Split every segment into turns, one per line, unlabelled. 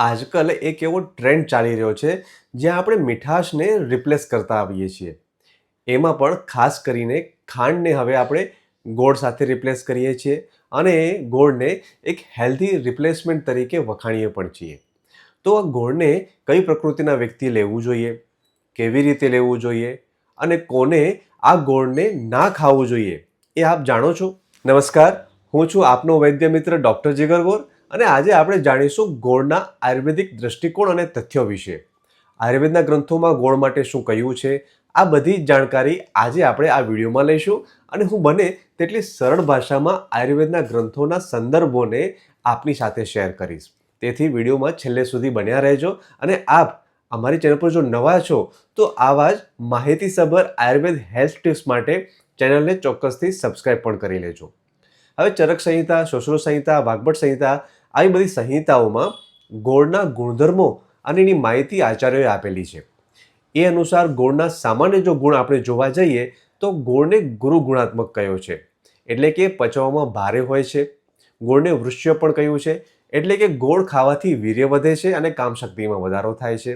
આજકાલ એક એવો ટ્રેન્ડ ચાલી રહ્યો છે, જ્યાં આપણે મીઠાશને રિપ્લેસ કરતા આવીએ છીએ. એમાં પણ ખાસ કરીને ખાંડને હવે આપણે ગોળ સાથે રિપ્લેસ કરીએ છીએ અને ગોળને એક હેલ્ધી રિપ્લેસમેન્ટ તરીકે વખાણીએ પણ છીએ. તો આ ગોળને કઈ પ્રકૃતિના વ્યક્તિ લેવું જોઈએ? કેવી રીતે લેવું જોઈએ? અને કોને આ ગોળને ના ખાવું જોઈએ? એ આપ જાણો છો? નમસ્કાર, હું છું આપનો વૈદ્ય મિત્ર ડૉક્ટર જીગર ગોર અને આજે આપણે જાણીશું ગોળના આયુર્વેદિક દૃષ્ટિકોણ અને તથ્યો વિશે. આયુર્વેદના ગ્રંથોમાં ગોળ માટે શું કહ્યું છે, આ બધી જાણકારી આજે આપણે આ વિડીયોમાં લઈશું અને હું બને તેટલી સરળ ભાષામાં આયુર્વેદના ગ્રંથોના સંદર્ભોને આપની સાથે શેર કરીશ. તેથી વિડીયોમાં છેલ્લે સુધી બન્યા રહેજો અને આપ અમારી ચેનલ પર જો નવા છો, તો આવા જ માહિતીસભર આયુર્વેદ હેલ્થ ટિપ્સ માટે ચેનલને ચોક્કસથી સબસ્ક્રાઇબ પણ કરી લેજો. હવે ચરક સંહિતા શોષણ સંહિતા વાગબટ સંહિતા આવી બધી સંહિતાઓમાં ગોળના ગુણધર્મો અને એની માહિતી આચાર્યોએ આપેલી છે. એ અનુસાર ગોળના સામાન્ય જો ગુણ આપણે જોવા જઈએ તો ગોળને ગુરુ ગુણાત્મક કયો છે. એટલે કે પચવામાં ભારે હોય છે. ગોળને વૃષ્ય પણ કહ્યું છે. એટલે કે ગોળ ખાવાથી વીર્ય વધે છે અને કામશક્તિમાં વધારો થાય છે.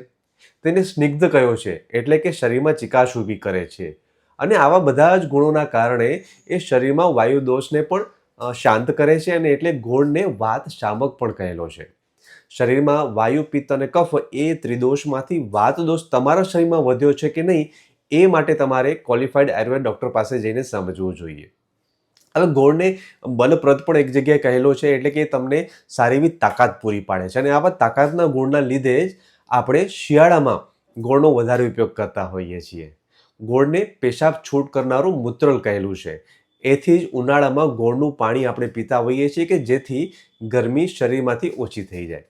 તેને સ્નિગ્ધ કયો છે. એટલે કે શરીરમાં ચિકાશ ઊભી કરે છે. અને આવા બધા જ ગુણોના કારણે એ શરીરમાં વાયુ દોષને પણ શાંત કરે છે અને એટલે ગોળને વાત શામક પણ કહેલો છે. શરીરમાં વાયુ, પિત્ત અને કફ એ ત્રિદોષમાંથી વાત દોષ તમારા શરીરમાં વધ્યો છે કે નહીં એ માટે તમારે ક્વોલિફાઈડ આયુર્વેદ ડૉક્ટર પાસે જઈને સમજવું જોઈએ. હવે ગોળને બલપ્રદ પણ એક જગ્યાએ કહેલો છે એટલે કે તમને સારી એવી તાકાત પૂરી પાડે છે અને આવા તાકાતના ગુણના લીધે જ આપણે શિયાળામાં ગોળનો વધારે ઉપયોગ કરતા હોઈએ છીએ. ગોળને પેશાબ છૂટ કરનારું મૂત્રલ કહેલું છે. એથી જ ઉનાળામાં ગોળનું પાણી આપણે પીતા હોઈએ છીએ કે જેથી ગરમી શરીરમાંથી ઓછી થઈ જાય.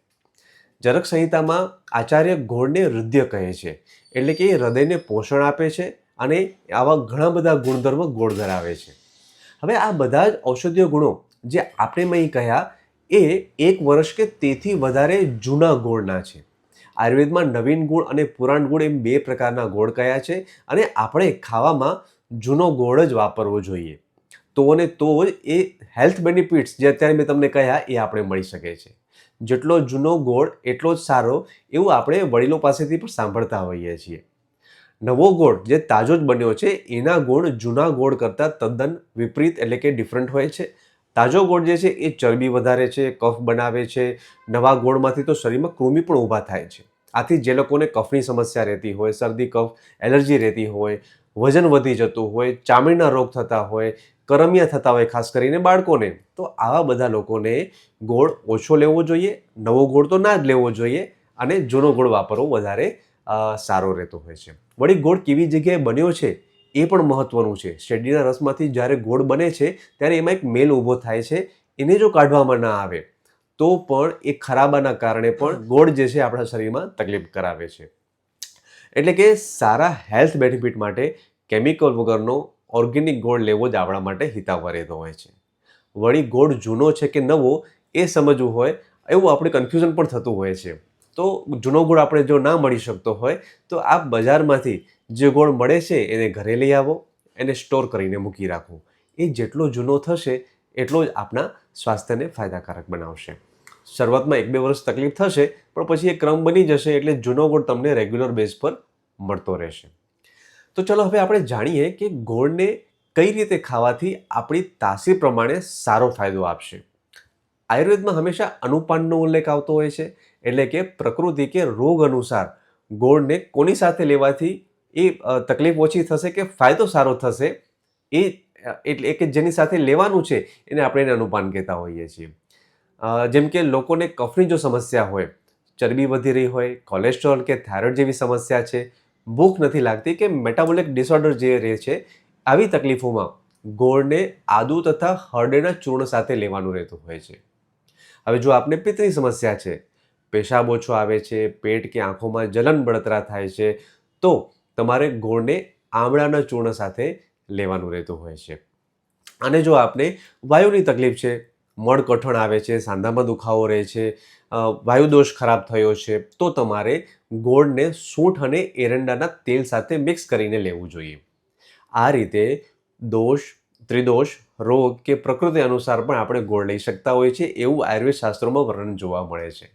જરક સંહિતામાં આચાર્ય ગોળને હૃદય કહે છે, એટલે કે એ હૃદયને પોષણ આપે છે અને આવા ઘણા બધા ગુણધર્મ ગોળ ધરાવે છે. હવે આ બધા જ ઔષધીય ગુણો જે આપણે અહીં કહ્યા એ એક વર્ષ કે તેથી વધારે જૂના ગોળના છે. આયુર્વેદમાં નવીન ગુણ અને પુરાણ ગુણ એમ બે પ્રકારના ગોળ કયા છે અને આપણે ખાવામાં જૂનો ગોળ જ વાપરવો જોઈએ. તો અને તો જ એ હેલ્થ બેનિફિટ્સ જે અત્યારે મેં તમને કહ્યા, એ આપણે મળી શકે છે. જેટલો જૂનો ગોળ, એટલો જ સારો એવું આપણે વડીલો પાસેથી પણ સાંભળતા હોઈએ છીએ. નવો ગોળ જે તાજો જ બન્યો છે, એના ગુણ જૂના ગોળ કરતાં તદ્દન વિપરીત એટલે કે ડિફરન્ટ હોય છે. તાજો ગોળ જે છે, એ ચરબી વધારે છે, કફ બનાવે છે, નવા ગોળમાંથી તો શરીરમાં કૃમિ પણ ઊભા થાય છે. આથી જે લોકોને કફની સમસ્યા રહેતી હોય, શરદી, કફ, એલર્જી રહેતી હોય, વજન વધી જતું હોય, ચામડીના રોગ થતા હોય કરમિયા થતા હોય, ખાસ કરીને બાળકોને. તો આવા બધા લોકોને ગોળ ઓછો લેવો જોઈએ, નવો ગોળ તો ના જ લેવો જોઈએ અને જૂનો ગોળ વાપરવો વધારે સારો રહેતો હોય છે. વળી ગોળ કેવી જગ્યાએ બન્યો છે એ પણ મહત્વનું છે. શેરડીના રસમાંથી જ્યારે ગોળ બને છે, ત્યારે એમાં એક મેલ ઊભો થાય છે, એને જો કાઢવામાં ના આવે, તો પણ એ ખરાબાના કારણે પણ ગોળ જે છે આપણા શરીરમાં તકલીફ કરાવે છે. એટલે કે સારા હેલ્થ બેનિફિટ માટે કેમિકલ વગરનો ઓર્ગેનિક ગોળ લેવો જ આપણા માટે હિતાવહ હોય છે. વળી ગોળ જૂનો છે કે નવો, એ સમજવું હોય, એવું આપણે કન્ફ્યુઝન પણ થતું હોય છે. તો જૂનો ગોળ આપણે જો ના મળી શકતો હોય, તો આપ બજારમાંથી જે ગોળ મળે છે એને ઘરે લઈ આવો, એને સ્ટોર કરીને મૂકી રાખો. એ જેટલો જૂનો થશે, એટલો જ આપણા સ્વાસ્થ્યને ફાયદાકારક બનાવશે. શરૂઆતમાં એક બે વર્ષ તકલીફ થશે, પણ પછી એ ક્રમ બની જશે એટલે જૂનો ગોળ તમને રેગ્યુલર બેઝ પર મળતો રહેશે. તો ચલો હવે આપણે જાણીએ કે ગોળને કઈ રીતે ખાવાથી આપણી તાસીર પ્રમાણે સારો ફાયદો આપશે. આયુર્વેદમાં હંમેશા અનુપાનનો ઉલ્લેખ આવતો હોય છે, એટલે કે પ્રકૃતિ કે રોગ અનુસાર ગોળને કોની સાથે લેવાથી એ તકલીફ ઓછી થશે કે ફાયદો સારો થશે એ એટલે કે જેની સાથે લેવાનું છે એને આપણે એને અનુપાન કહેતા હોઈએ છીએ. જેમ કે લોકોને કફની જો સમસ્યા હોય, ચરબી વધી રહી હોય, કોલેસ્ટ્રોલ કે થાઇરોઇડ જેવી સમસ્યા છે ભૂખ નથી લાગતી કે મેટાબોલિક ડિસઓર્ડર જે રહે છે, આવી તકલીફોમાં ગોળને આદુ તથા હરડેના ચૂર્ણ સાથે લેવાનું રહેતું હોય છે. હવે જો આપને પિત્તની સમસ્યા છે, પેશાબ ઓછો આવે છે, પેટ કે આંખોમાં જલન બળતરા થાય છે, તો તમારે ગોળને આમળાના ચૂર્ણ સાથે લેવાનું રહેતું હોય છે. અને જો આપને વાયુની તકલીફ છે મળ કઠણ આવે છે, સાંધામાં દુખાવો રહે છે વાયુદોષ ખરાબ થયો છે, તો તમારે ગોળને સૂંઠ અને એરંડાના તેલ સાથે મિક્સ કરીને લેવું જોઈએ. આ રીતે દોષ, ત્રિદોષ, રોગ કે પ્રકૃતિ અનુસાર પણ આપણે ગોળ લઈ શકતા હોઈએ છીએ, એવું આયુર્વેદ શાસ્ત્રોમાં વર્ણન જોવા મળે છે.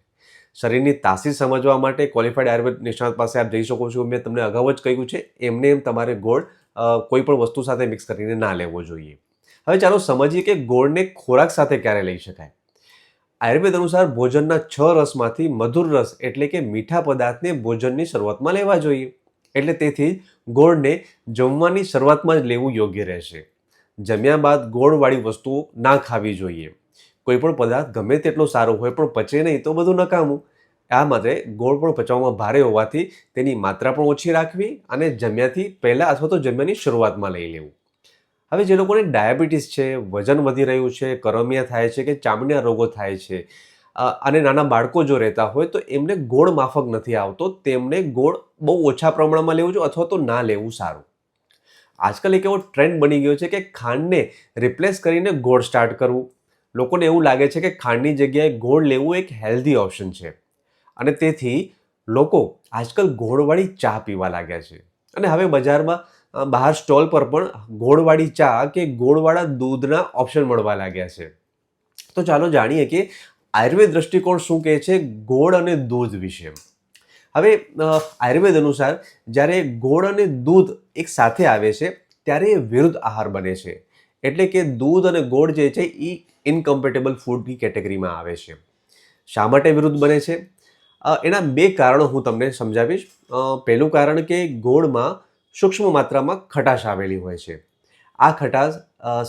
શરીરની તાસીર સમજવા માટે ક્વોલિફાઈડ આયુર્વેદ નિષ્ણાત પાસે આપ જઈ શકો છો. મેં તમને અગાઉ જ કહ્યું છે, એમને એમ તમારે ગોળ કોઈ પણ વસ્તુ સાથે મિક્સ કરીને ના લેવો જોઈએ. હવે ચાલો સમજીએ કે ગોળને ખોરાક સાથે ક્યારે લઈ શકાય. આયુર્વેદ અનુસાર ભોજનના છ રસમાંથી મધુર રસ એટલે કે મીઠા પદાર્થને ભોજનની શરૂઆતમાં લેવા જોઈએ. એટલે તેથી ગોળને જમવાની શરૂઆતમાં જ લેવું યોગ્ય રહેશે. જમ્યા બાદ ગોળવાળી વસ્તુઓ ના ખાવી જોઈએ. કોઈ પણ પદાર્થ ગમે તેટલો સારો હોય પણ પચે નહીં તો બધું નકામું. આ માટે ગોળ પણ પચવામાં ભારે હોવાથી તેની માત્રા પણ ઓછી રાખવી અને જમ્યાથી પહેલાં અથવા તો જમ્યાની શરૂઆતમાં લઈ લેવું. હવે જે લોકોને ડાયાબિટીસ છે, વજન વધી રહ્યું છે, કરમિયા થાય છે કે ચામડીના રોગો થાય છે અને નાના બાળકો જો રહેતા હોય તો એમને ગોળ માફક નથી આવતો, તેમને ગોળ બહુ ઓછા પ્રમાણમાં લેવું જોઈએ અથવા તો ના લેવું સારું. આજકાલ એક એવો ટ્રેન્ડ બની ગયો છે કે ખાંડને રિપ્લેસ કરીને ગોળ સ્ટાર્ટ કરવું. લોકોને એવું લાગે છે કે ખાંડની જગ્યાએ ગોળ લેવું એક હેલ્ધી ઓપ્શન છે. અને તેથી લોકો આજકાલ ગોળવાળી ચા પીવા લાગ્યા છે. અને હવે બજારમાં બહાર સ્ટોલ પર પણ ગોળવાળી ચા કે ગોળવાળા દૂધના ઓપ્શન મળવા લાગ્યા છે. તો ચાલો જાણીએ કે આયુર્વેદ દ્રષ્ટિકોણ શું કહે છે ગોળ અને દૂધ વિશે. હવે આયુર્વેદ અનુસાર જ્યારે ગોળ અને દૂધ એક સાથે આવે છે, ત્યારે એ વિરુદ્ધ આહાર બને છે. એટલે કે દૂધ અને ગોળ જે છે એ ઇનકમ્પેટેબલ ફૂડની કેટેગરીમાં આવે છે. શા માટે વિરુદ્ધ બને છે? એના બે કારણો હું તમને સમજાવીશ. પહેલું કારણ કે ગોળમાં સૂક્ષ્મ માત્રામાં ખટાશ આવેલી હોય છે. આ ખટાશ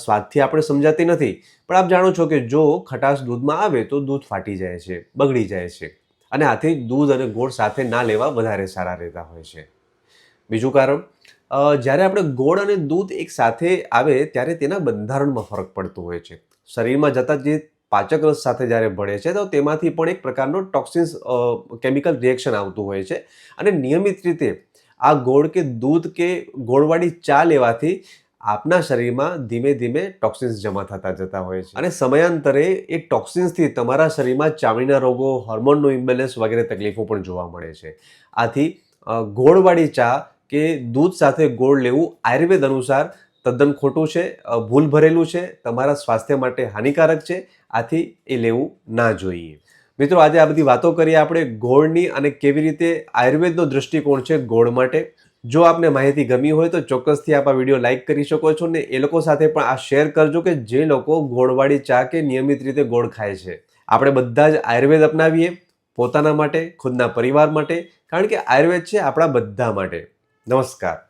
સ્વાદથી આપણે સમજાતી નથી, પણ આપ જાણો છો કે જો ખટાશ દૂધમાં આવે તો દૂધ ફાટી જાય છે, બગડી જાય છે અને આથી દૂધ અને ગોળ સાથે ના લેવા વધારે સારા રહેતા હોય છે. બીજું કારણ જ્યારે આપણે ગોળ અને દૂધ એક સાથે આવે ત્યારે તેના બંધારણમાં ફરક પડતો હોય છે. શરીરમાં જતા જે પાચક રસ સાથે જ્યારે ભળે છે તો તેમાંથી પણ એક પ્રકારનો ટોક્સિન્સ કેમિકલ રિએક્શન આવતું હોય છે અને નિયમિત રીતે આ ગોળ કે દૂધ કે ગોળવાળી ચા લેવાથી આપના શરીરમાં ધીમે ધીમે ટોક્સિન્સ જમા થતા જતા હોય છે. અને સમયાંતરે એ ટોક્સિન્સથી તમારા શરીરમાં ચામડીના રોગો હોર્મોનનું ઇમ્બેલેન્સ વગેરે તકલીફો પણ જોવા મળે છે. આથી ગોળવાળી ચા કે દૂધ સાથે ગોળ લેવું આયુર્વેદ અનુસાર તદ્દન ખોટું છે ભૂલ ભરેલું છે, તમારા સ્વાસ્થ્ય માટે હાનિકારક છે, આથી એ લેવું ના જોઈએ. મિત્રો, આજે આ બધી વાતો કરીએ આપણે ગોળની અને કેવી રીતે આયુર્વેદનો દૃષ્ટિકોણ છે ગોળ માટે. જો આપને માહિતી ગમી હોય તો ચોક્કસથી આપ આ વીડિયો લાઇક કરી શકો છો ને એ લોકો સાથે પણ આ શેર કરજો કે જે લોકો ગોળવાળી ચા કે નિયમિત રીતે ગોળ ખાય છે. આપણે બધા જ આયુર્વેદ અપનાવીએ પોતાના માટે, ખુદના પરિવાર માટે, કારણ કે આયુર્વેદ છે આપણા બધા માટે. નમસ્કાર.